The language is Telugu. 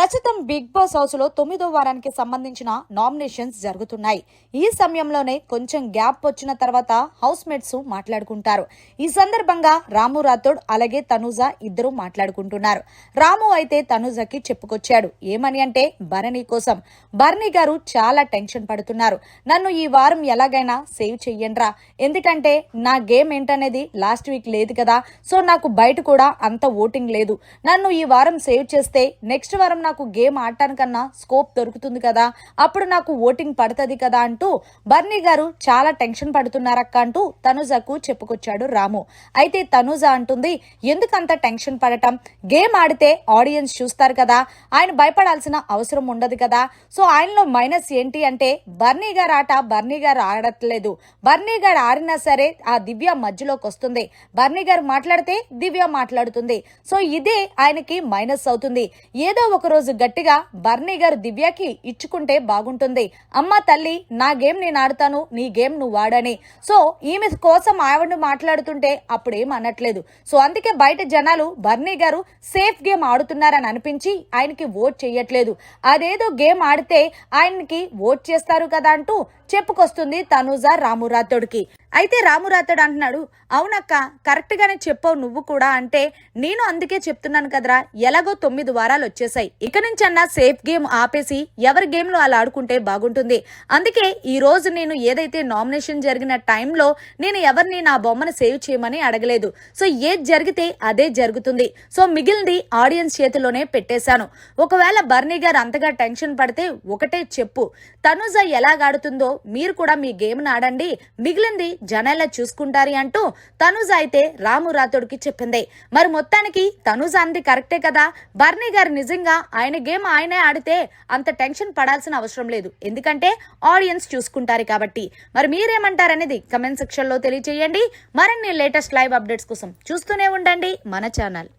ప్రస్తుతం బిగ్ బాస్ హౌస్లో తొమ్మిదో వారానికి సంబంధించిన నామినేషన్స్ జరుగుతున్నాయి. ఈ సమయంలోనే కొంచెం గ్యాప్ వచ్చిన తర్వాత హౌస్ మేట్స్ మాట్లాడుకుంటారు. ఈ సందర్భంగా రాము రాథోడ్ అలాగే తనుజ ఇద్దరు మాట్లాడుకుంటున్నారు. రాము అయితే తనుజకి చెప్పుకొచ్చాడు. ఏమని అంటే భరణి కోసం. భరణి గారు చాలా టెన్షన్ పడుతున్నారు. నన్ను ఈ వారం ఎలాగైనా సేవ్ చెయ్యండిరా. ఎందుకంటే నా గేమ్ ఏంటనేది లాస్ట్ వీక్ లేదు కదా. సో నాకు బయట కూడా అంత ఓటింగ్ లేదు. నన్ను ఈ వారం సేవ్ చేస్తే నెక్స్ట్ వారం నాకు గేమ్ ఆడటానికన్నా స్కోప్ దొరుకుతుంది కదా అప్పుడు నాకు ఓటింగ్ పడుతుంది కదా అంటూ బర్నీ గారు చాలా టెన్షన్ పడుతున్నారక్క అంటూ తనుజకు చెప్పుకొచ్చాడు రాము. అయితే తనుజ అంటుంది ఎందుకంత టెన్షన్ పడటం? గేమ్ ఆడితే ఆడియన్స్ చూస్తారు కదా ఆయన భయపడాల్సిన అవసరం ఉండదు కదా. సో ఆయనలో మైనస్ ఏంటి అంటే బర్నీ గారు ఆట బర్నీ గారు ఆడట్లేదు. బర్నీ గారు ఆడినా సరే ఆ దివ్య మధ్యలోకి వస్తుంది. బర్నీ గారు మాట్లాడితే దివ్య మాట్లాడుతుంది. సో ఇదే ఆయనకి మైనస్ అవుతుంది. ఏదో ఒక రోజు గట్టిగా బర్నీ గారు దివ్యకి ఇచ్చుకుంటే బాగుంటుంది. అమ్మ తల్లి నా గేమ్ నేను ఆడతాను నీ గేమ్ నువ్వు వాడని సో ఈమె కోసం ఆవిడ మాట్లాడుతుంటే అప్పుడేం అనట్లేదు. సో అందుకే బయట జనాలు బర్నీ గారు సేఫ్ గేమ్ ఆడుతున్నారని అనిపించి ఆయనకి ఓట్ చేయట్లేదు అదేదో గేమ్ ఆడితే ఆయనకి ఓట్ చేస్తారు కదా అంటూ చెప్పుకొస్తుంది తనుజ రామురాథోడ్కి అయితే రామురాతడు అంటున్నాడు అవునక్క కరెక్ట్గానే చెప్పావు నువ్వు కూడా అంటే నేను అందుకే చెప్తున్నాను కదరా ఎలాగో తొమ్మిది వారాలు వచ్చేసాయి. ఇక నుంచి అన్నా సేఫ్ గేమ్ ఆపేసి ఎవరి గేమ్లో అలా ఆడుకుంటే బాగుంటుంది. అందుకే ఈ రోజు నేను ఏదైతే నామినేషన్ జరిగిన టైంలో నేను ఎవరిని నా బొమ్మను సేవ్ చేయమని అడగలేదు. సో ఏది జరిగితే అదే జరుగుతుంది. సో మిగిలింది ఆడియన్స్ చేతిలోనే పెట్టేశాను. ఒకవేళ బర్నీ గారు అంతగా టెన్షన్ పడితే ఒకటే చెప్పు. తనుజ ఎలాగాడుతుందో మీరు కూడా మీ గేమ్ను ఆడండి. మిగిలింది జనాల చూసుకుంటారు అంటూ తనుజ అయితే రాము రాథోడ్కి చెప్పింది. మరి మొత్తానికి తనుజ అంది కరెక్టే కదా? బర్నీ గారు నిజంగా ఆయన గేమ్ ఆయనే ఆడితే అంత టెన్షన్ పడాల్సిన అవసరం లేదు. ఎందుకంటే ఆడియన్స్ చూసుకుంటారు కాబట్టి. మరి మీరేమంటారనేది కమెంట్ సెక్షన్లో తెలియజేయండి మరిన్ని లేటెస్ట్ లైవ్ అప్డేట్స్ కోసం చూస్తూనే ఉండండి మన ఛానల్.